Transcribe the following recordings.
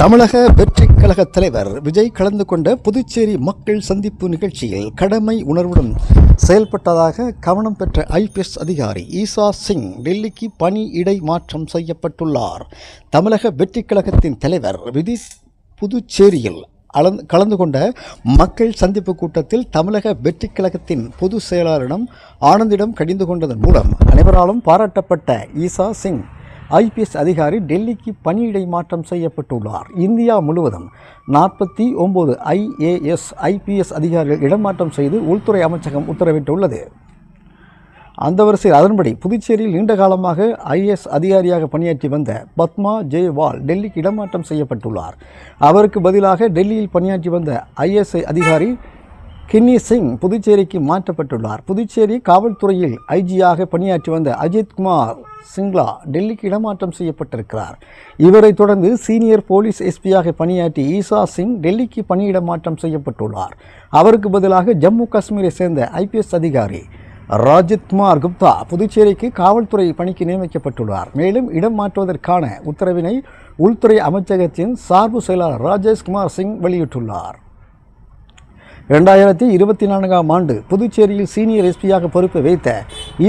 தமிழக வெற்றி கழக தலைவர் விஜய் கலந்து கொண்ட புதுச்சேரி மக்கள் சந்திப்பு நிகழ்ச்சியில் கடமை உணர்வுடன் செயல்பட்டதாக கவனம் பெற்ற ஐபிஎஸ் அதிகாரி ஈசா சிங் டெல்லிக்கு பணி இடை மாற்றம் செய்யப்பட்டுள்ளார். தமிழக வெற்றி கழகத்தின் தலைவர் விதி புதுச்சேரியில் அளந் கலந்து கொண்ட மக்கள் சந்திப்பு கூட்டத்தில் தமிழக வெற்றி கழகத்தின் பொதுச் செயலாளரிடம் ஆனந்திடம் கடிந்து கொண்டதன் மூலம் அனைவராலும் பாராட்டப்பட்ட ஈசா சிங் ஐபிஎஸ் அதிகாரி டெல்லிக்கு பணியிடை மாற்றம் செய்யப்பட்டுள்ளார். இந்தியா முழுவதும் நாற்பத்தி ஒம்பது ஐஏஎஸ் ஐபிஎஸ் அதிகாரிகள் இடமாற்றம் செய்து உள்துறை அமைச்சகம் உத்தரவிட்டுள்ளது. அந்த வரிசையில் அதன்படி புதுச்சேரியில் நீண்ட காலமாக ஐஏஎஸ் அதிகாரியாக பணியாற்றி வந்த பத்மா ஜெய்வால் டெல்லிக்கு இடமாற்றம் செய்யப்பட்டுள்ளார். அவருக்கு பதிலாக டெல்லியில் பணியாற்றி வந்த ஐஎஸ்ஐ அதிகாரி கின்னி சிங் புதுச்சேரிக்கு மாற்றப்பட்டுள்ளார். புதுச்சேரி காவல்துறையில் ஐஜியாக பணியாற்றி வந்த அஜித்குமார் சிங்லா டெல்லிக்கு இடமாற்றம் செய்யப்பட்டிருக்கிறார். இவரை தொடர்ந்து சீனியர் போலீஸ் எஸ்பியாக பணியாற்றி ஈசா சிங் டெல்லிக்கு பணியிடமாற்றம் செய்யப்பட்டுள்ளார். அவருக்கு பதிலாக ஜம்மு காஷ்மீரை சேர்ந்த ஐபிஎஸ் அதிகாரி ராஜித்குமார் குப்தா புதுச்சேரிக்கு காவல்துறை பணிக்கு நியமிக்கப்பட்டுள்ளார். மேலும் இடம் மாற்றுவதற்கான உத்தரவினை உள்துறை அமைச்சகத்தின் சார்பு செயலாளர் ராஜேஷ்குமார் சிங் வெளியிட்டுள்ளார். இரண்டாயிரத்தி இருபத்தி நான்காம் ஆண்டு புதுச்சேரியில் சீனியர் எஸ்பியாக பொறுப்பு வைத்த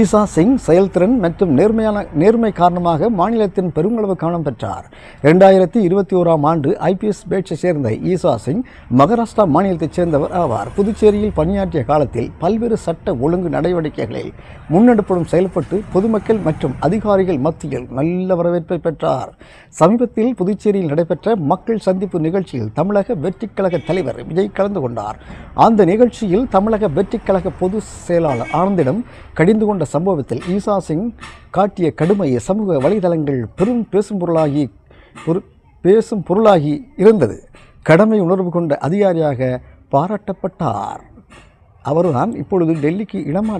ஈசா சிங் செயல்திறன் மற்றும் நேர்மையான நேர்மை காரணமாக மாநிலத்தின் பெருமளவு கவனம் பெற்றார். இரண்டாயிரத்தி இருபத்தி ஓராம் ஆண்டு ஐபிஎஸ் பேட்சை சேர்ந்த ஈசா சிங் மகாராஷ்டிரா மாநிலத்தைச் சேர்ந்தவர் ஆவார். புதுச்சேரியில் பணியாற்றிய காலத்தில் பல்வேறு சட்ட ஒழுங்கு நடவடிக்கைகளில் முன்னெடுப்புடன் செயல்பட்டு பொதுமக்கள் மற்றும் அதிகாரிகள் மத்தியில் நல்ல வரவேற்பை பெற்றார். சமீபத்தில் புதுச்சேரியில் நடைபெற்ற மக்கள் சந்திப்பு நிகழ்ச்சியில் தமிழக வெற்றிக் கழக தலைவர் விஜய் கலந்து கொண்டார். அந்த நிகழ்ச்சியில் தமிழக வெற்றிக் கழக பொதுச் செயலாளர் ஆனந்திடம் கடிந்து கொண்ட சம்பவத்தில் ஈசா சிங் காட்டிய கடுமையை சமூக வலைதளங்கள் பெரும் பேசும் பொருளாகி பொரு- பேசும் பொருளாகி இருந்தது. கடமை உணர்வு கொண்ட அதிகாரியாக பாராட்டப்பட்டார். அவர்தான் இப்பொழுது டெல்லிக்கு இடமா